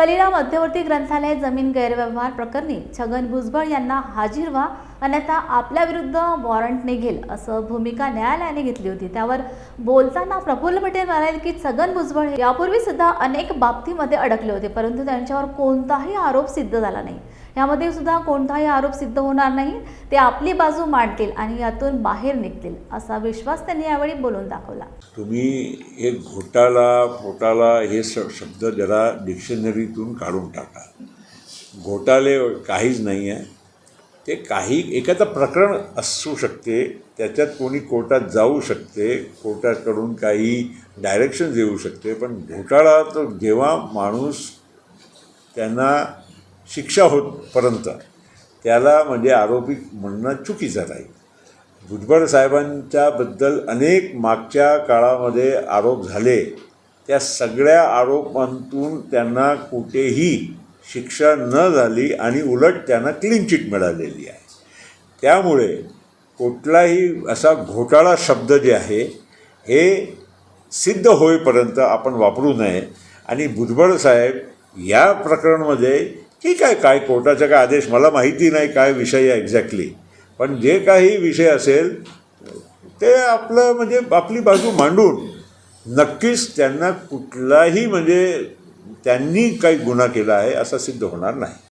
कलिरा मध्यवर्ती ग्रंथालय जमीन गैरव्यवहार प्रकरणी छगन भुजबळ यांना हाजीर व्हा. अन्यथा आपल्या विरुद्ध वॉरंट निघेल असं भूमिका न्यायालयाने घेतली होती. त्यावर बोलताना प्रफुल्ल पटेल म्हणाले की छगन भुजबळ हे यापूर्वी सुद्धा अनेक बाबतीमध्ये अडकले होते परंतु त्यांच्यावर कोणताही आरोप सिद्ध झाला नाही. यामध्ये सुद्धा कोणताही आरोप सिद्ध होणार नाही ते आपली बाजू मांडतील आणि यातून बाहेर निघतील असा विश्वास त्यांनी यावेळी बोलून दाखवला. तुम्ही एक घोटाळा घोटाळा हे शब्द जरा डिक्शनरीतून काढून टाका. घोटाळे काहीच नाही आहे ते काही एखादं प्रकरण असू शकते त्याच्यात कोणी कोर्टात जाऊ शकते कोर्टाकडून काही डायरेक्शन येऊ शकते पण घोटाळा तर जेव्हा माणूस त्यांना शिक्षा होतपर्यंत त्याला म्हणजे आरोपी म्हणणं चुकीचं राहील भुजबळ साहेबांच्याबद्दल अनेक मागच्या काळामध्ये आरोप झाले. त्या सगळ्या आरोपांतून त्यांना कुठेही शिक्षा न झाली आणि उलट त्यांना क्लीन चिट मिळालेली आहे. त्यामुळे कुठलाही असा घोटाळा शब्द जे आहे हे सिद्ध होईपर्यंत आपण वापरू नये. आणि भुजबळ साहेब या प्रकरणामध्ये ठीक आहे काय कोर्टाचा काय आदेश मला माहिती नाही काय विषय आहे एक्झॅक्टली पण जे काही विषय असेल ते आपलं म्हणजे आपली बाजू मांडून नक्कीच त्यांना कुठलाही म्हणजे त्यांनी काही गुन्हा केला आहे असा सिद्ध होणार नाही.